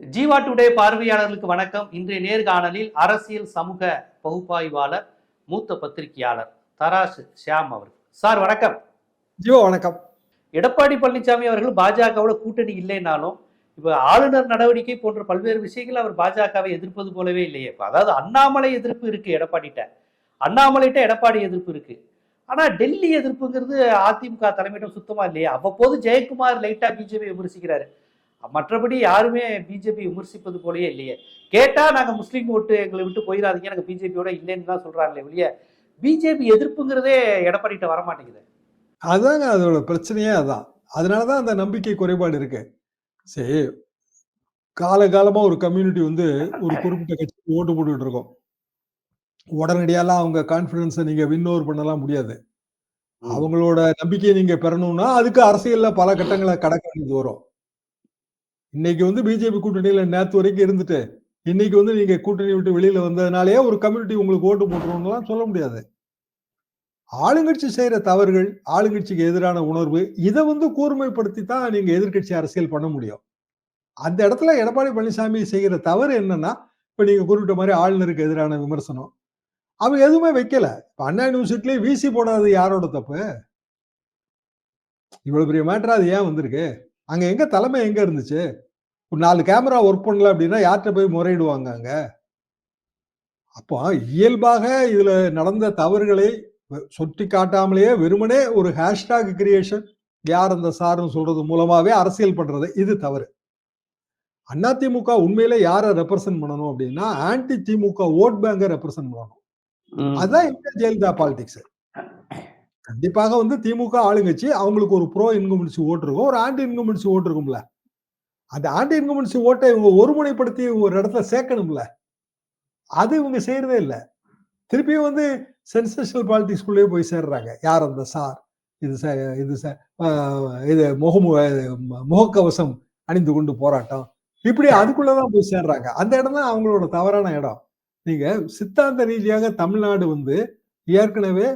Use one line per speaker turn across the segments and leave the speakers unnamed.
Jeeva today பார்வையாளர்களுக்கு வணக்கம். இன்றைய நேர்காணலில் அரசியல் சமூக பகுப்பாய்வாளர் மூத்த பத்திரிகையாளர் தராசு ஷியாம் அவர்கள். சார் வணக்கம்.
ஜீவா வணக்கம்.
எடப்பாடி பழனிசாமி அவர்கள் பாஜகவோட கூட்டணி இல்லைனாலும் இப்ப ஆளுநர் நடவடிக்கை போன்ற பல்வேறு விஷயங்கள் அவர் பாஜகவை எதிர்ப்பது போலவே இல்லையே. இப்ப அதாவது அண்ணாமலை எதிர்ப்பு இருக்கு எடப்பாடிட்ட. அண்ணாமலைட்ட எடப்பாடி எதிர்ப்பு இருக்கு. ஆனா டெல்லி எதிர்ப்புங்கிறது அதிமுக தலைமையிடம் சுத்தமா இல்லையே. அவ்வப்போது ஜெயக்குமார் லைட்டா பிஜேபி விமர்சிக்கிறாரு. மற்றபடி யாருமே பிஜேபி விமர்சிப்பது போலயே இல்லையே. கேட்டா நாங்க முஸ்லீம் ஓட்டு எங்களை விட்டு போயிடாதீங்க நாங்க பிஜேபியோட இல்லைன்னு தான் சொல்றாங்களே வெளியே பிஜேபி எதிர்ப்புங்கிறதே எடப்பாடிட்ட வர மாட்டேங்குது
அதாங்க அதோட பிரச்சனையே அதான். அதனாலதான் அந்த நம்பிக்கை குறைபாடு இருக்கு. சரி காலகாலமா ஒரு கம்யூனிட்டி வந்து ஒரு குறிப்பிட்ட கட்சிக்கு ஓட்டு போட்டுக்கிட்டு இருக்கோம். உடனடியாலாம் அவங்க கான்பிடன்ஸை நீங்க வின் ஓவர் பண்ணலாம் முடியாது. அவங்களோட நம்பிக்கையை நீங்க பெறணும்னா அதுக்கு அரசியல்ல பல கட்டங்களை கடக்க வேண்டியது வரும். இன்னைக்கு வந்து பிஜேபி கூட்டணியில நேற்று வரைக்கும் இருந்துட்டு இன்னைக்கு வந்து நீங்க கூட்டணி விட்டு வெளியில வந்ததுனாலே ஒரு கம்யூனிட்டி உங்களுக்கு ஓட்டு போட்டுருவோம்லாம் சொல்ல முடியாது. ஆளுங்கட்சி செய்யற தவறுகள் ஆளுங்கட்சிக்கு எதிரான உணர்வு இதை வந்து கூர்மைப்படுத்தி தான் நீங்க எதிர்க்கட்சி அரசியல் பண்ண முடியும். அந்த இடத்துல எடப்பாடி பழனிசாமி செய்கிற தவறு என்னன்னா இப்ப நீங்க குறிப்பிட்ட மாதிரி ஆளுநருக்கு எதிரான விமர்சனம். அவங்க எதுவுமே வைக்கல. இப்ப அண்ணா யூனிவர்சிட்டிலேயே விசி போடாது யாரோட தப்பு? இவ்வளவு பெரிய மேட்டர் அது ஏன் வந்திருக்கு? அங்க எங்க தலைமை எங்க இருந்துச்சு? நாலு கேமரா ஒர்க் பண்ணல அப்படின்னா யார்கிட்ட போய் முறையிடுவாங்க அங்க? அப்போ இயல்பாக இதுல நடந்த தவறுகளை சுட்டி காட்டாமலேயே வெறுமனே ஒரு ஹேஷ்டாக் கிரியேஷன் யார் அந்த சார்னு சொல்றது மூலமாவே அரசியல் பண்றது இது தவறு. அதிமுக உண்மையில யாரை ரெப்ரசென்ட் பண்ணணும் அப்படின்னா ஆன்டி திமுக ஓட் பேங்கை ரெப்ரசென்ட் பண்ணணும். அதுதான் இந்த ஜெயலலிதா பாலிடிக்ஸ் கண்டிப்பாக வந்து திமுக ஆளுங்கட்சி அவங்களுக்கு ஒரு ப்ரோ இன்கம்பன்சி ஓட்டு இருக்கும் ஒரு ஆன்டி இன்கம்பன்சி ஓட்டு இருக்கும்ல. அந்த ஆன்டி இன்கம்பன்சி ஓட்டை இவங்க ஒருமுனைப்படுத்தி ஒரு இடத்துல சேர்க்கணும்ல? அது இவங்க செய்யறதே இல்லை. திருப்பியும் வந்து சென்சேஷனல் பாலிட்டிக்ஸ்குள்ளேயே போய் சேர்றாங்க. யார் அந்த சார்? இது இது இது முகமு முகக்கவசம் அணிந்து கொண்டு போராட்டம். இப்படி அதுக்குள்ளதான் போய் சேர்றாங்க. அந்த இடம் தான் அவங்களோட தவறான இடம். நீங்க சித்தாந்த ரீதியாக தமிழ்நாடு வந்து ஏற்கனவே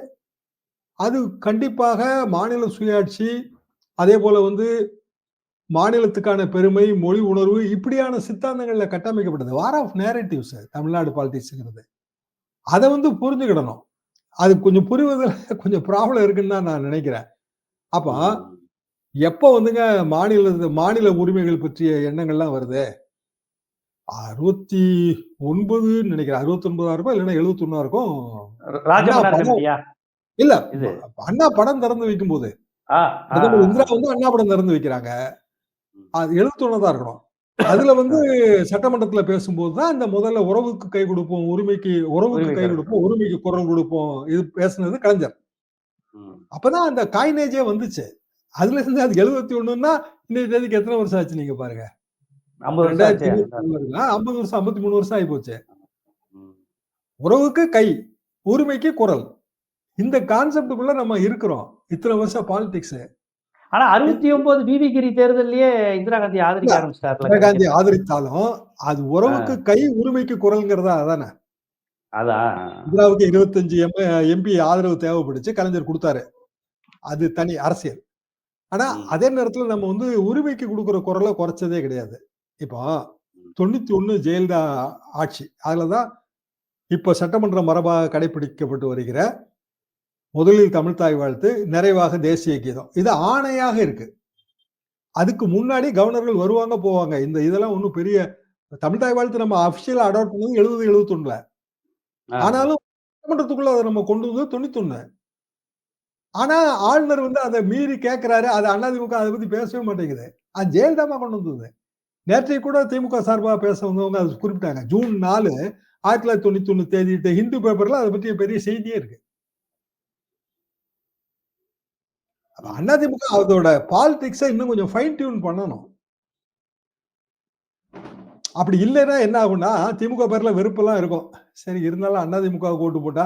அது கண்டிப்பாக மாநில சுயாட்சி அதே போல வந்து மாநிலத்துக்கான பெருமை மொழி உணர்வு இப்படியான சித்தாந்தங்கள்ல கட்டமைக்கப்பட்டது. வார் ஆஃப் நேரட்டிவ்ஸ் தமிழ்நாடு பாலிடிக்ஸ்ங்கிறது அதை வந்து புரிஞ்சுக்கிடணும். அது கொஞ்சம் புரிவதில் கொஞ்சம் ப்ராப்ளம் இருக்குன்னு தான் நான் நினைக்கிறேன். அப்போ எப்போ வந்துங்க மாநில மாநில உரிமைகள் பற்றிய எண்ணங்கள்லாம் வருது? அறுபத்தி ஒன்பதுன்னு நினைக்கிறேன். அறுபத்தி ஒன்பதா இருக்கும் இல்லைன்னா எழுபத்தி ஒன்னா இருக்கும். இல்ல அண்ணா படம் திறந்து வைக்கும் போது இந்திரா வந்து அண்ணா படம் திறந்து வைக்கிறாங்க. அது எழுபத்தி ஒன்னதா இருக்கணும். அதுல வந்து சட்டமன்றத்துல பேசும்போது தான் இந்த முதல்ல உறவுக்கு கை கொடுப்போம் உரிமைக்கு உறவுக்கு கை கொடுப்போம் உரிமைக்கு குரல் கொடுப்போம் இது பேசுனது கலைஞர். அப்பதான் அந்த காய்னேஜே வந்துச்சு. அதுல இருந்து அது எழுபத்தி ஒண்ணுன்னா இன்னைக்கு தேதிக்கு எத்தனை வருஷம் ஆச்சு நீங்க பாருங்க? ஐம்பது வருஷம் ஐம்பத்தி மூணு வருஷம் ஆகி போச்சு உறவுக்கு கை உரிமைக்கு குரல். இந்த கான்செப்டுக்குள்ள நம்ம இருக்கிறோம். இத்தனை வருஷம் பாலிடிக்ஸ்
ஆனா அறுபத்தி ஒன்பது பிவி கிரி தேர்தலையே இந்திரா காந்தி ஆதரிக்க ஆரம்பிச்சிட்டாரு
இந்திரா காந்தி ஆதரித்தாலும் அது உறவுக்கு கை உரிமைக்கு குரல்ங்கிறதா அதானே?
அதான்
இந்திராவுக்கு இருபத்தஞ்சு எம் எம்பி ஆதரவு தேவைப்படுச்சு கலைஞர் கொடுத்தாரு. அது தனி அரசியல். ஆனா அதே நேரத்துல நம்ம வந்து உரிமைக்கு கொடுக்குற குரலை குறைச்சதே கிடையாது. இப்போ தொண்ணூத்தி ஒண்ணு ஜெயலலிதா ஆட்சி அதுலதான் இப்ப சட்டமன்ற மரபாக கடைபிடிக்கப்பட்டு வருகிற முதலில் தமிழ்தாய் வாழ்த்து நிறைவாக தேசிய கீதம். இது ஆணையாக இருக்கு. அதுக்கு முன்னாடி கவர்னர்கள் வருவாங்க போவாங்க. இந்த இதெல்லாம் ஒன்றும் பெரிய தமிழ்தாய் வாழ்த்து நம்ம அபிஷியலா அடாப்ட் பண்ணது எழுபது எழுபத்தி ஒண்ணுல ஆனாலும் சட்டமன்றத்துக்குள்ள அதை நம்ம கொண்டு வந்து தொண்ணூத்தி ஒண்ணு ஆனா ஆளுநர் வந்து அதை மீறி கேட்கிறாரு அது அதிமுக அதை பத்தி பேசவே மாட்டேங்குது. அது ஜெயலலிதாமா கொண்டு வந்தது? நேற்றைக்கு கூட திமுக சார்பாக பேச வந்தவங்க அது குறிப்பிட்டாங்க. ஜூன் நாலு ஆயிரத்தி தொள்ளாயிரத்தி தொண்ணூத்தி ஒண்ணு தேதி ஹிந்து பேப்பர்ல அதை பற்றி பெரிய செய்தியே இருக்கு. அதிமுக அதோட பாலிடிக்ஸை இன்னும் கொஞ்சம் ஃபைன் டியூன் பண்ணணும். அப்படி இல்லைன்னா என்ன ஆகும்னா திமுக பேர்ல வெறுப்பெல்லாம் இருக்கும். சரி இருந்தாலும் அதிமுக ஓட்டு போட்டா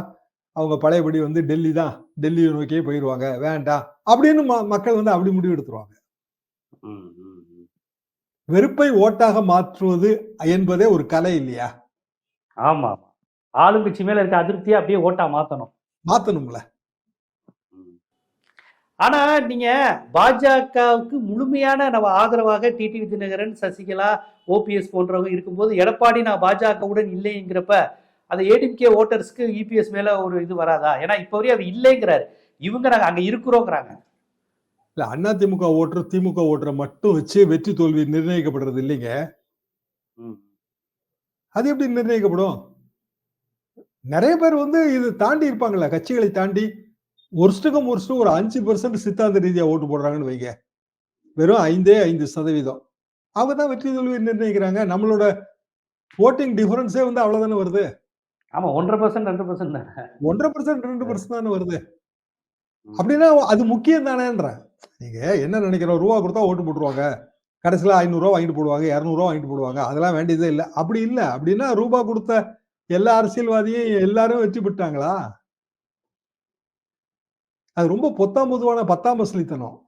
அவங்க பழையபடி வந்து டெல்லி தான் டெல்லியை நோக்கியே போயிடுவாங்க வேண்டாம். அப்படின்னு மக்கள் வந்து அப்படி முடிவு எடுத்துருவாங்க. வெறுப்பை ஓட்டாக மாற்றுவது என்பதே ஒரு கலை இல்லையா?
ஆமா ஆளுங்கட்சி மேல இருக்க அதிருப்தியை அப்படியே ஓட்டா மாத்தணும்.
மாத்தணும்ல.
ஆனா நீங்க பாஜகவுக்கு முழுமையான நம்ம ஆதரவாக டிடிவி தினகரன் சசிகலா ஓபிஎஸ் போன்றவங்க இருக்கும்போது எடப்பாடி நான் பாஜகவுடன் இல்லைங்கிறப்ப அந்த ஏடிஎம்கே ஓட்டர்ஸ்க்கு இபிஎஸ் மேல ஒரு இது வராதா? ஏன்னா இப்போ வரையும் அவர் இல்லைங்கிறாரு. இவங்க நாங்க அங்க இருக்கிறோங்கிறாங்க.
இல்ல அண்ணா திமுக ஓட்டுற திமுக ஓட்டுற மட்டும் வச்சு வெற்றி தோல்வி நிர்ணயிக்கப்படுறது இல்லைங்க. அது எப்படி நிர்ணயிக்கப்படும்? நிறைய பேர் வந்து இது தாண்டி இருப்பாங்கல்ல கட்சிகளை தாண்டி. வருஷத்துக்கும் வருஷம் ஒரு அஞ்சு பர்சன்ட் சித்தாந்த ரீதியா ஓட்டு போடுறாங்கன்னு வைங்க. வெறும் ஐந்தே ஐந்து சதவீதம். அவங்க தான் வெற்றி தோல்வி நிர்ணயிக்கிறாங்க. நம்மளோட ஓட்டிங் டிஃபரன்ஸே வந்து அவ்வளவுதானே வருது.
ஆமா ஒன்றரை பர்சன்ட் ரெண்டு பர்சன்ட் தானே.
ஒன்றரை பர்சன்ட் ரெண்டு பர்சன்ட் தானே வருது. அப்படின்னா அது முக்கியம் தானேன்றேன் நீங்க என்ன நினைக்கிறோம் ரூபா கொடுத்தா ஓட்டு போட்டுருவாங்க. கடைசியில் ஐநூறுரூவா வாங்கிட்டு போடுவாங்க இரநூறுவா வாங்கிட்டு போடுவாங்க. அதெல்லாம் வேண்டியதே இல்லை. அப்படி இல்லை. அப்படின்னா ரூபா கொடுத்த எல்லா அரசியல்வாதியும் எல்லாரும் வெற்றி பெற்றாங்களா அது ரொம்ப பொத்தாம் பொதுவான பத்தாம் பசலித்தனம்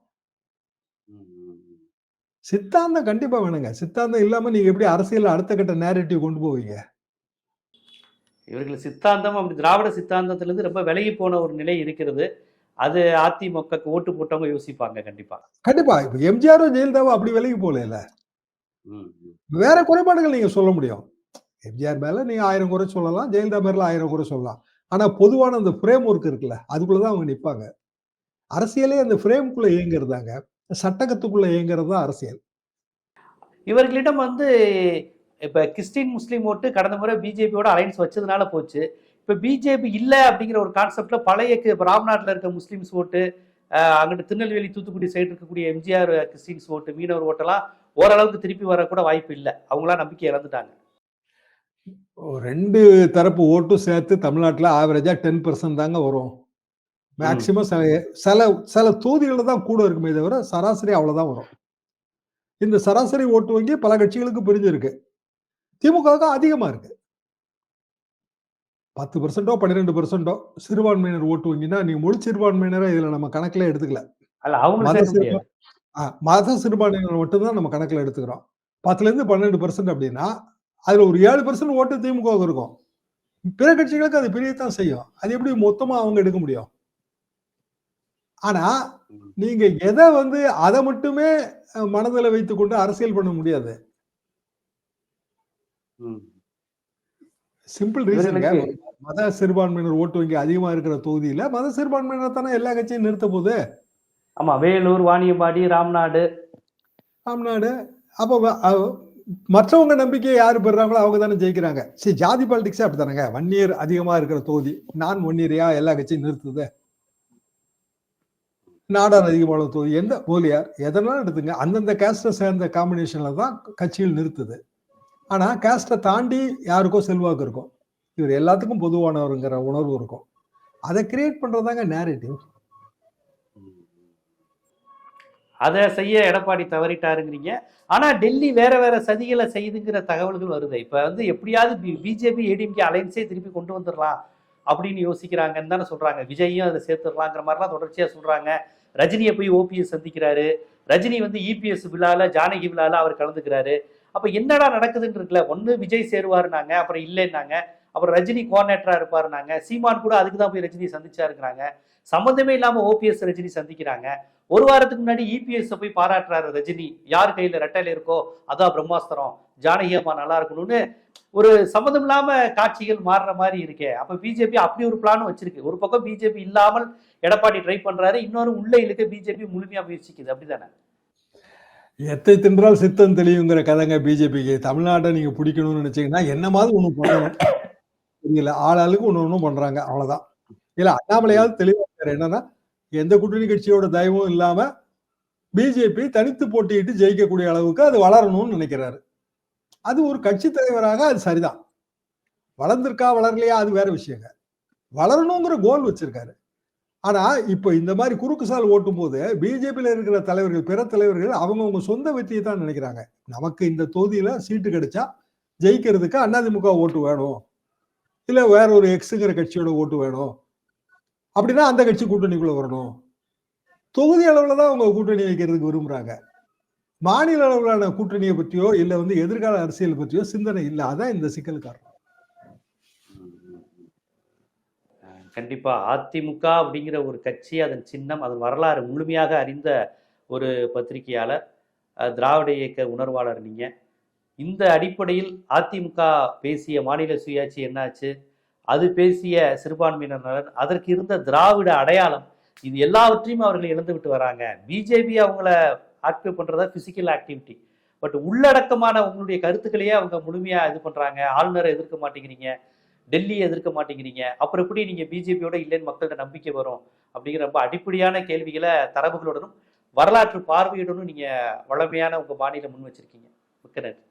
சித்தாந்தம் கண்டிப்பா வேணுங்க. சித்தாந்தம் இல்லாம நீங்க எப்படி அரசியல் அடுத்த கட்ட நேரட்டிவ் கொண்டு போவீங்க?
இவர்கள் சித்தாந்தம் அப்படி திராவிட சித்தாந்தத்திலிருந்து ரொம்ப விலகி போன ஒரு நிலை இருக்கிறது. அது அதிமுகக்கு ஓட்டு போட்டவங்க யோசிப்பாங்க கண்டிப்பா.
கண்டிப்பா. இப்ப எம்ஜிஆரும் ஜெயலலிதாவும் அப்படி விலகி போல வேற குறைபாடுகள் நீங்க சொல்ல முடியும். எம்ஜிஆர் மேல நீங்க ஆயிரம் குறை சொல்லலாம் ஜெயலலிதா மேல ஆயிரம் குறை சொல்லலாம். ஆனா பொதுவான அந்த ஃப்ரேம் ஒர்க் இருக்குல்ல அதுக்குள்ளதான் அவங்க நிற்பாங்க அரசியலே அந்த ஃப்ரேம்குள்ள இயங்குறதாங்க சட்டகத்துக்குள்ள இயங்குறது தான் அரசியல்.
இவர்களிடம் வந்து இப்ப கிறிஸ்டின் முஸ்லீம் ஓட்டு கடந்த முறை பிஜேபியோட அலைன்ஸ் வச்சதுனால போச்சு. இப்ப பிஜேபி இல்லை அப்படிங்கிற ஒரு கான்செப்ட்ல பழைய இப்போ இப்ப இருக்க முஸ்லீம்ஸ் ஓட்டு அங்கிட்டு திருநெல்வேலி தூத்துக்குடி சைடு இருக்கக்கூடிய எம்ஜிஆர் கிறிஸ்டின்ஸ் ஓட்டு மீனவர் ஓட்டெல்லாம் ஓரளவுக்கு திருப்பி வரக்கூட வாய்ப்பு இல்லை. அவங்களாம் நம்பிக்கை இழந்துட்டாங்க.
ரெண்டு தரப்பு ஓட்டும் சேர்த்து தமிழ்நாட்டுல ஆவரேஜா டென் பர்சன்ட் தாங்க வரும். மேக்சிமம் சில சில சில தொகுதிகளில் தான் கூட இருக்குமே தவிர சராசரி அவ்வளவுதான் வரும். இந்த சராசரி ஓட்டு வங்கி பல கட்சிகளுக்கு பிரிஞ்சிருக்கு. திமுகவுக்கு அதிகமா இருக்கு. பத்து பர்சன்டோ பன்னிரெண்டு பர்சன்டோ சிறுபான்மையினர் ஓட்டு வங்கினா நீங்க முழு சிறுபான்மையினரை இதுல நம்ம கணக்குல எடுத்துக்கல. மத சிறுபான்மையினர் மட்டும்தான் நம்ம கணக்குல எடுத்துக்கிறோம். பத்துல இருந்து பன்னெண்டு பர்சன்ட் அப்படின்னா அதுல ஒரு ஏழு பர்சன்ட் ஓட்டு திமுகவுக்கு இருக்கும். பிற கட்சிகளுக்கு அது பிரியத்தான் செய்யும். அது எப்படி மொத்தமா அவங்க எடுக்க முடியும்? ஆனா
ம்.
நீங்க எதை வந்து அதை மட்டுமே மனதில் வைத்துக்கொண்டு அரசியல் பண்ண முடியாது. சிம்பிள் ரீசனுங்க மத சிறுபான்மையினர் ஓட்டு வங்கி அதிகமா இருக்கிற தொகுதியில மத சிறுபான்மையினர் தானே எல்லா கட்சியும் நிறுத்த போகுது.
ஆமா வேலூர் வாணியம்பாடி ராம்நாடு.
தமிழ்நாடு அப்போ மற்றவங்க நம்பிக்கையை யார் பெறுறாங்களோ அவங்க தானே ஜெயிக்கிறாங்க. சரி ஜாதி பாலிடிக்ஸே ஒன் இயர் அதிகமாக இருக்கிற தொகுதி நான் ஒன் இயரையா எல்லா கட்சியும் நிறுத்துது? நாடார் அதிகமான தொகுதி எந்த போலியார் எதனாலும் எடுத்துங்க அந்தந்த கேஸ்டை சேர்ந்த காம்பினேஷனில் தான் கட்சிகள் நிறுத்துது. ஆனால் கேஸ்டை தாண்டி யாருக்கோ செல்வாக்கு இருக்கும். இவர் எல்லாத்துக்கும் பொதுவானவருங்கிற உணர்வு இருக்கும். அதை கிரியேட் பண்ணுறதாங்க நேரேட்டிவ்
அதை செய்ய எடப்பாடி தவறிட்டாருங்கிறீங்க. ஆனால் டெல்லி வேற வேற சதிகளை செய்துங்கிற தகவல்கள் வருது. இப்போ வந்து எப்படியாவது பி பிஜேபி ஏடிஎம்கே அலைன்ஸே திருப்பி கொண்டு வந்துடலாம் அப்படின்னு யோசிக்கிறாங்கன்னு தானே சொல்கிறாங்க விஜயும் அதை சேர்த்துடலாங்கிற மாதிரிலாம் தொடர்ச்சியாக சொல்கிறாங்க ரஜினியை போய் ஓபிஎஸ் சந்திக்கிறாரு. ரஜினி வந்து இபிஎஸ் விழாவில் ஜானகி விழாவில் அவர் கலந்துக்கிறாரு. அப்போ என்னடா நடக்குதுன்னு இருக்குல்ல ஒன்று விஜய் சேருவாருனாங்க அப்புறம் இல்லைன்னாங்க. அப்புறம் ரஜினி கோஆர்டினேட்டராக இருப்பாருனாங்க. சீமான் கூட அதுக்கு தான் போய் ரஜினி சந்திச்சாருங்கிறாங்க. சம்மந்தமே இல்லாமல் ஓபிஎஸ் ரஜினி சந்திக்கிறாங்க. ஒரு வாரத்துக்கு முன்னாடி இபிஎஸ் போய் பாராட்டுறாரு ரஜினி. யார் கையில ரெட்டையில இருக்கோ அதான் பிரம்மாஸ்திரம். ஜானகி அம்மா நல்லா இருக்கணும்னு ஒரு சம்மந்தம் இல்லாம காட்சிகள் மாறுற மாதிரி இருக்கே. அப்ப பிஜேபி அப்படி ஒரு பிளான் வச்சிருக்கு. ஒரு பக்கம் பிஜேபி இல்லாமல் எடப்பாடி ட்ரை பண்றாரு இன்னொரு உள்ள இழுக்க பிஜேபி முழுமையா முயற்சிக்குது. அப்படிதானே?
எத்தை தின்றால் சித்தம் தெளிவுங்கிற கதைங்க பிஜேபிக்கு தமிழ்நாட்டை நீங்க பிடிக்கணும்னு நினைச்சீங்கன்னா என்ன மாதிரி ஒண்ணு பண்ணணும்? தெரியல. ஆளாளுக்கு ஒண்ணு ஒண்ணும் பண்றாங்க. அவ்வளவுதான். இல்ல அண்ணாமலையாவது தெளிவாக என்னன்னா எந்த கூட்டணி கட்சியோட தயவும் இல்லாம பிஜேபி தனித்து போட்டியிட்டு ஜெயிக்கக்கூடிய அளவுக்கு அது வளரணும்னு நினைக்கிறாரு. அது ஒரு கட்சி தலைவராக அது சரிதான். வளர்ந்திருக்கா வளரலையா அது வேற விஷயங்க. வளரணுங்கிற கோல் வச்சிருக்காரு. ஆனா இப்போ இந்த மாதிரி குறுக்கு சால் ஓட்டும் போது பிஜேபியில இருக்கிற தலைவர்கள் பிற தலைவர்கள் அவங்கவுங்க சொந்த வெற்றியை தான் நினைக்கிறாங்க. நமக்கு இந்த தொகுதியில சீட்டு கிடைச்சா ஜெயிக்கிறதுக்கு அதிமுக ஓட்டு வேணும். இல்ல வேற ஒரு எக்ஸுங்கிற கட்சியோட ஓட்டு வேணும். அப்படின்னா அந்த கட்சி கூட்டணிக்குள்ள வரணும். தொகுதி அளவில் தான் அவங்க கூட்டணி வைக்கிறதுக்கு விரும்புறாங்க. மாநில அளவிலான கூட்டணியை பற்றியோ இல்லை வந்து எதிர்கால அரசியல் பற்றியோ சிந்தனை இல்லை. அதான் இந்த சிக்கல் காரணம்.
கண்டிப்பா அதிமுக அப்படிங்கிற ஒரு கட்சி அதன் சின்னம் அதன் வரலாறு முழுமையாக அறிந்த ஒரு பத்திரிகையாளர் திராவிட இயக்க உணர்வாளர் நீங்க. இந்த அடிப்படையில் அதிமுக பேசிய மாநில சுயாட்சி என்னாச்சு? அது பேசிய சிறுபான்மையினர் நலன் அதற்கு இருந்த திராவிட அடையாளம் இது எல்லாவற்றையும் அவர்கள் இழந்து விட்டு வராங்க பிஜேபி அவங்கள ஆக்டிவ் பண்ணுறதா பிசிக்கல் ஆக்டிவிட்டி பட் உள்ளடக்கமான உங்களுடைய கருத்துக்களையே அவங்க முழுமையாக இது பண்ணுறாங்க ஆளுநரை எதிர்க்க மாட்டேங்கிறீங்க. டெல்லியை எதிர்க்க மாட்டேங்கிறீங்க. அப்புறம் எப்படி நீங்கள் பிஜேபியோட இல்லைன்னு மக்கள்கிட்ட நம்பிக்கை வரும்? அப்படிங்கிற ரொம்ப அடிப்படையான கேள்விகளை தரவுகளுடனும் வரலாற்று பார்வையுடனும் நீங்கள் வளமையான உங்கள் பாணியில் முன் வச்சிருக்கீங்க. மிக்க நன்றி.